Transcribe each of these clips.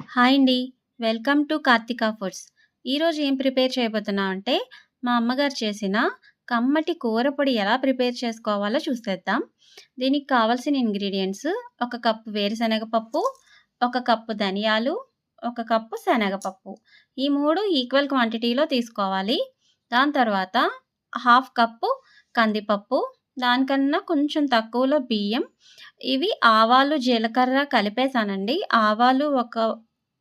Hi అండి. Welcome to Karthika foods. ఈరోజు ఏం ప్రిపేర్ చేయబోతున్నాం అంటే, మా అమ్మగారు చేసిన కమ్మటి కూర పొడి ఎలా ప్రిపేర్ చేసుకోవాలో చూసేద్దాం. దీనికి కావాల్సిన ఇంగ్రీడియంట్స్ ఒక కప్పు వేరుశనగ పప్పు, ఒక కప్పు ధనియాలు, ఒక కప్పు శనగపప్పు. ఈ మూడు ఈక్వల్ క్వాంటిటీలో తీసుకోవాలి. దాని తర్వాత హాఫ్ కప్పు కందిపప్పు, దానికన్నా కొంచెం తక్కువలో బియ్యం. ఇవి ఆవాలు, జీలకర్ర కలిపేసానండి. ఆవాలు ఒక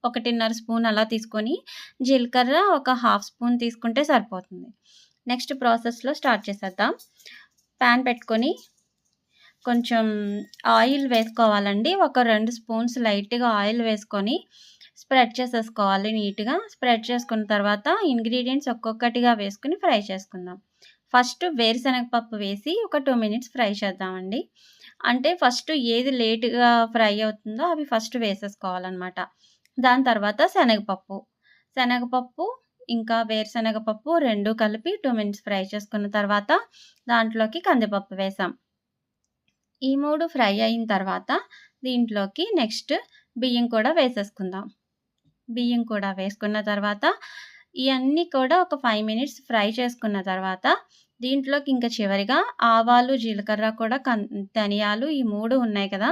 1.5 స్పూన్ అలా తీసుకొని, జీలకర్ర ఒక హాఫ్ స్పూన్ తీసుకుంటే సరిపోతుంది. నెక్స్ట్ ప్రాసెస్‌లో స్టార్ట్ చేసేద్దాం. పాన్ పెట్టుకొని కొంచెం ఆయిల్ వేసుకోవాలండి. ఒక రెండు స్పూన్స్ లైట్‌గా ఆయిల్ వేసుకొని స్ప్రెడ్ చేసేసుకోవాలి నీట్‌గా. స్ప్రెడ్ చేసుకున్న తర్వాత ఇంగ్రీడియంట్స్ ఒక్కొక్కటిగా వేసుకుని ఫ్రై చేసుకుందాం. ఫస్ట్ వేరుశనగ పప్పు వేసి ఒక టూ మినిట్స్ ఫ్రై చేద్దామండి. అంటే ఫస్ట్ ఏది లేట్‌గా ఫ్రై అవుతుందో అవి ఫస్ట్ వేసేసుకోవాలనమాట. దాని తర్వాత శనగపప్పు. శనగపప్పు ఇంకా వేరుశనగ పప్పు 2 కలిపి టూ మినిట్స్ ఫ్రై చేసుకున్న తర్వాత దాంట్లోకి కందిపప్పు వేసాం. ఈ మూడు ఫ్రై అయిన తర్వాత దీంట్లోకి నెక్స్ట్ బియ్యం కూడా వేసేసుకుందాం. బియ్యం కూడా వేసుకున్న తర్వాత ఇవన్నీ కూడా ఒక ఫైవ్ మినిట్స్ ఫ్రై చేసుకున్న తర్వాత దీంట్లోకి ఇంకా చివరిగా ఆవాలు, జీలకర్ర కూడా కన్ ధనియాలు ఈ మూడు ఉన్నాయి కదా!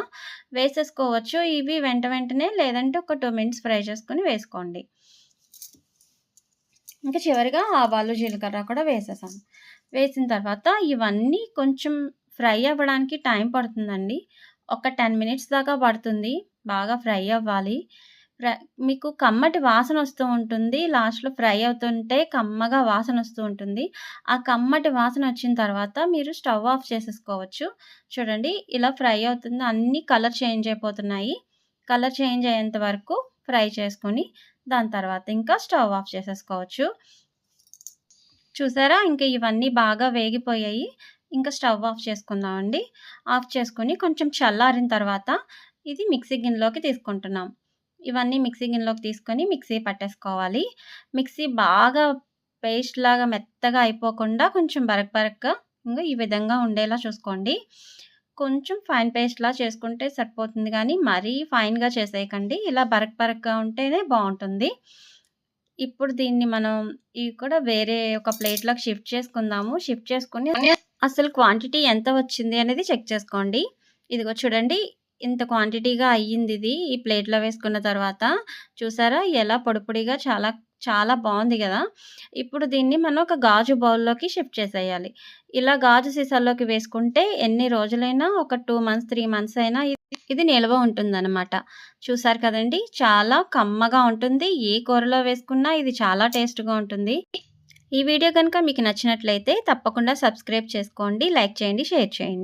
వేసేసుకోవచ్చు. ఇవి వెంట వెంటనే లేదంటే ఒక టూ మినిట్స్ ఫ్రై చేసుకుని వేసుకోండి. ఇంకా చివరిగా ఆవాలు, జీలకర్ర కూడా వేసేసాను. వేసిన తర్వాత ఇవన్నీ కొంచెం ఫ్రై అవ్వడానికి టైం పడుతుందండి. ఒక 10 మినిట్స్ దాకా పడుతుంది. బాగా ఫ్రై అవ్వాలి. ఫ్ర మీకు కమ్మటి వాసన వస్తూ ఉంటుంది. లాస్ట్‌లో ఫ్రై అవుతుంటే కమ్మగా వాసన వస్తూ ఉంటుంది. ఆ కమ్మటి వాసన వచ్చిన తర్వాత మీరు స్టవ్ ఆఫ్ చేసేసుకోవచ్చు. చూడండి ఇలా ఫ్రై అవుతుంది. అన్నీ కలర్ చేంజ్ అయిపోతున్నాయి. కలర్ చేంజ్ అయ్యేంత వరకు ఫ్రై చేసుకొని దాని తర్వాత ఇంకా స్టవ్ ఆఫ్ చేసేసుకోవచ్చు. చూసారా? ఇంకా ఇవన్నీ బాగా వేగిపోయాయి. ఇంకా స్టవ్ ఆఫ్ చేసుకుందామండి. ఆఫ్ చేసుకొని కొంచెం చల్లారిన తర్వాత ఇది మిక్సీ గిన్నెలోకి తీసుకుంటున్నాం. ఇవన్నీ మిక్సీ గిన్నెలోకి తీసుకొని మిక్సీ పట్టేసుకోవాలి. మిక్సీ బాగా పేస్ట్ లాగా మెత్తగా అయిపోకుండా కొంచెం బరక్ బరక్గా ఇంకా ఈ విధంగా ఉండేలా చూసుకోండి. కొంచెం ఫైన్ పేస్ట్‌లా చేసుకుంటే సరిపోతుంది కానీ మరీ ఫైన్‌గా చేసేయకండి. ఇలా బరక్ బరక్గా ఉంటేనే బాగుంటుంది ఇప్పుడు దీన్ని మనం ఇవి కూడా వేరే ఒక ప్లేట్‌లోకి షిఫ్ట్ చేసుకుందాము. షిఫ్ట్ చేసుకుని అసలు క్వాంటిటీ ఎంత వచ్చింది అనేది చెక్ చేసుకోండి. ఇదిగో చూడండి ఇంత క్వాంటిటీగా అయ్యిందిది. ఈ ప్లేట్‌లో వేసుకున్న తర్వాత చూసారా? ఎలా పొడిపొడిగా చాలా చాలా బాగుంది కదా ఇప్పుడు దీన్ని మనం ఒక గాజు బౌల్‌లోకి షిఫ్ట్ చేసేయాలి. ఇలా గాజు సీసాల్లోకి వేసుకుంటే ఎన్ని రోజులైనా ఒక టూ మంత్స్, త్రీ మంత్స్ అయినా ఇది నిల్వ ఉంటుందనమాట. చూసారు కదండీ! చాలా కమ్మగా ఉంటుంది. ఏ కూరలో వేసుకున్నా ఇది చాలా టేస్ట్‌గా ఉంటుంది. ఈ వీడియో కనుక మీకు నచ్చినట్లయితే తప్పకుండా సబ్స్క్రైబ్ చేసుకోండి. లైక్ చేయండి. షేర్ చేయండి.